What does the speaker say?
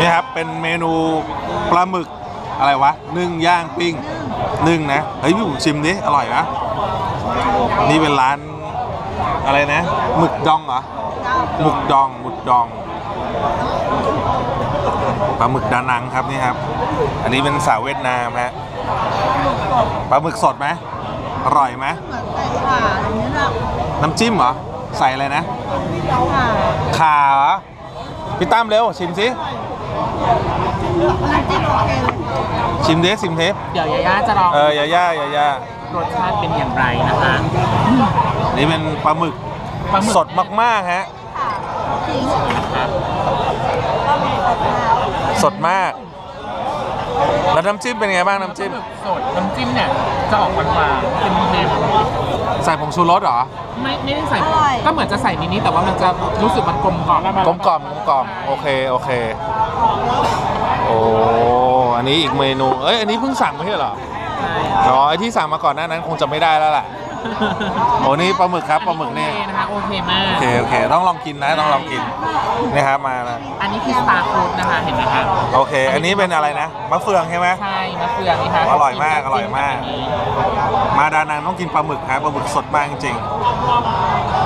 นี่ครับ เป็นเมนูปลาหมึกอะไรวะนึ่งย่างปิ้งนึ่งนะ เฮ้ยพี่ผมชิมดิอร่อยนะ นี่เป็นร้านอะไรนะหมึกดองเหรอหมึกดองหมึกดองปลาหมึกดานังครับนี่ครับ อันนี้เป็นสาวเวียดนามฮะปลาหมึกสดไหมอร่อยไหมเหมือนใส่ขาอย่างนี้แหละน้ำจิ้มเหรอใส่อะไรนะขาขาเหรอพี่ตั้มเร็วชิมสิ น้ำจิ้มโอเคเลยชิมดิชิมเทปเดี๋ยวยาย่าจะลองเออยาย่ายาย่ารสชาติเป็นอย่างไรนะคะนี่เป็นปลาหมึกปลาหมึกสดมากๆฮะทิ้งนะครับสดมาก แล้วน้ำจิ้มเป็นไงบ้างน้ำจิ้มหมึกสดน้ำจิ้มเนี่ยจะออกหวานๆเค็มใส่ผงชูรสเหรอ ๆไม่ไม่ได้ใส่ก็เหมือนจะใส่นิดๆแต่ว่ามันจะรู้สึกมันกลมกล่อมกลมกล่อมกลมกล่อมโอเคโอเคโอ้อันนี้อีกเมนูเอ้ยอันนี้เพิ่งสั่งไม่ใช่เหรอใช่อ๋อไอที่สั่งมาก่อนหน้านั้นคงจะไม่ได้แล้วล่ะ โอ้นี่ปลาหมึกครับปลาหมึกนี่โอเคนะคะโอเคมาก โอเคโอเค ต้องลองกินนะต้องลองกินนี่ครับมานะอันนี้คือสตาร์ฟู้ดนะคะเห็นไหมคะโอเค อันนี้เป็นอะไรนะมะเฟืองใช่ไหมใช่มะเฟืองนี่ค่ะอร่อยมากอร่อยมาก มาดานังต้องกินปลาหมึกครับปลาหมึกสดมากจริงอืมๆ